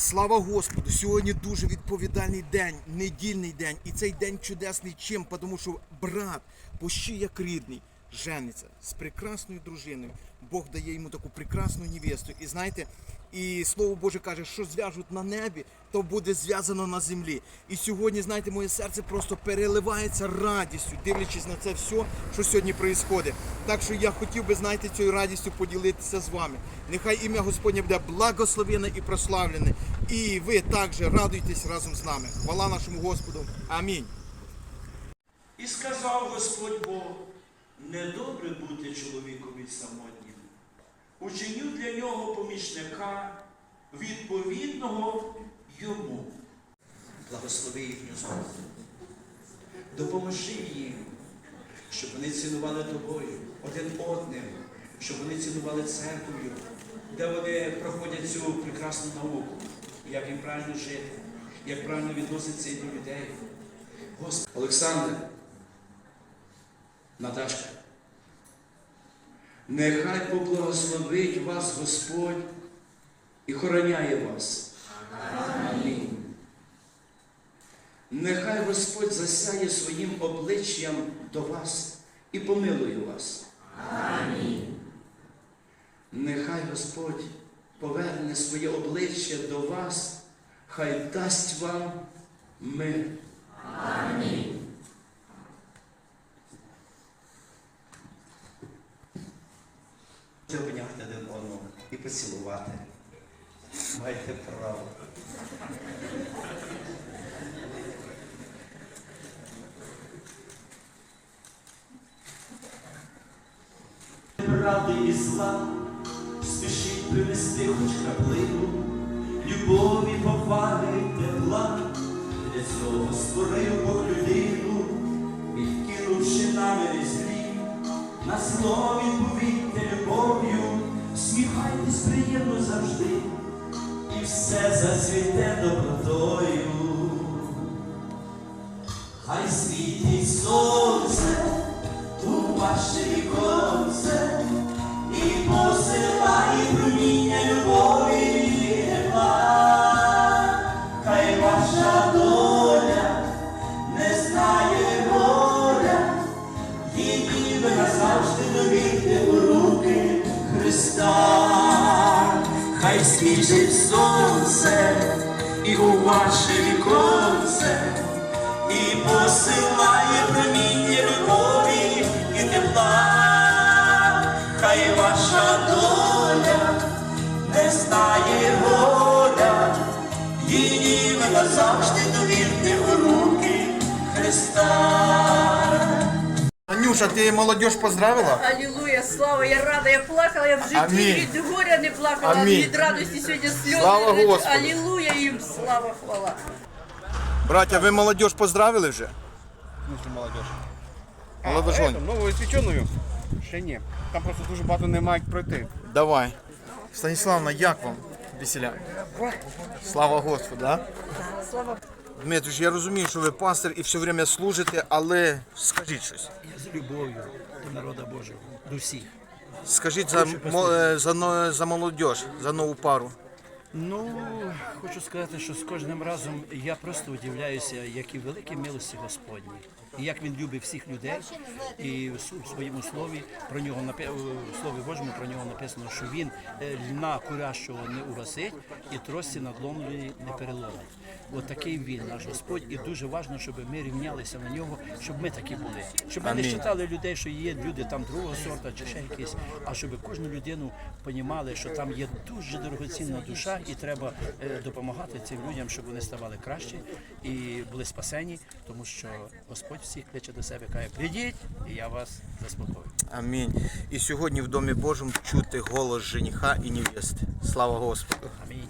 Слава Господу! Сьогодні дуже відповідальний день, недільний день. І цей день чудесний чим? Тому що брат, пощі як рідний, жениться з прекрасною дружиною. Бог дає йому таку прекрасну невесту. І знаєте, і слово Боже каже, що зв'яжуть на небі, то буде зв'язано на землі. І сьогодні, знаєте, моє серце просто переливається радістю, дивлячись на це все, що сьогодні відбувається. Так що я хотів би, знаєте, цією радістю поділитися з вами. Нехай ім'я Господнє буде благословене і прославлене. І ви також радуйтесь разом з нами. Хвала нашому Господу. Амінь. І сказав Господь Бог, недобре бути чоловікові самотнім. Учиню для нього помічника, відповідного йому. Благослови їхню змогу. Допоможи їм, щоб вони цінували тобою один одним, щоб вони цінували церквою, де вони проходять цю прекрасну науку, як їм правильно жити, як правильно відноситися до людей. Господи, Олександр, Наташка, нехай поблагословить вас Господь і хороняє вас. Амінь. Нехай Господь засяє своїм обличчям до вас і помилує вас. Амінь. Нехай Господь поверне своє обличчя до вас, хай дасть вам мир. Амінь. Обняти один одного і поцілувати. Маєте право. Правди і зла, спішіть принести хоч краплину, любові, поваги, тепла, для цього створив Бог людину, відкинувши наміри злі, на зло відповідьте любов'ю, сміхайтесь приємно завжди, і все зацвіте добротою. Хай світить сонце у ваше віконце і посилає проміння любові. Хай ваша Хай світить сонце і у ваше віконце і посилає проміння любові і тепла, хай ваша доля не знає горя, її ви назавжди довірте у руки Христа. Анюша, ти молодь поздравила? Аллилуйя, слава, я рада, я плакала, я в житті Амінь. від горя не плакала, Амінь. від радості сьогодні сльози. Слава. Господу. Аллилуйя їм, слава, хвала. Браття, ви молодь поздравили вже? Мислю молодежь. Молодожон. А, новоіспеченою? Ще ні. Там просто дуже багато не мають пройти. Давай. Станіславна, як вам весіля? Слава Господу, да? Слава. Дмитрич, я розумію, що ви пастир і все время служите, але скажіть щось. Я з любов'ю до народу Божого, до всіх. Скажіть за, мо- е, за, но- за молодь, за нову пару. Ну, хочу сказати, що з кожним разом я просто удивляюся, які великі милості Господні, і як він любить всіх людей. І в своєму слові про нього в слові Божому про нього написано, що він е, льна курящого не угасить і трості надломленої не переломить. От такий він, наш Господь, і дуже важливо, щоб ми рівнялися на нього, щоб ми такі були. Щоб ми не вважали людей, що є люди там другого сорта чи ще якісь, а щоб кожну людину понімали, що там є дуже дорогоцінна душа, і треба е, допомагати цим людям, щоб вони ставали краще і були спасені, тому що Господь всіх кличе до себе, каже, прийдіть, і я вас заспокою. Амінь. І сьогодні в Домі Божому чути голос жениха і невісти. Слава Господу. Амінь.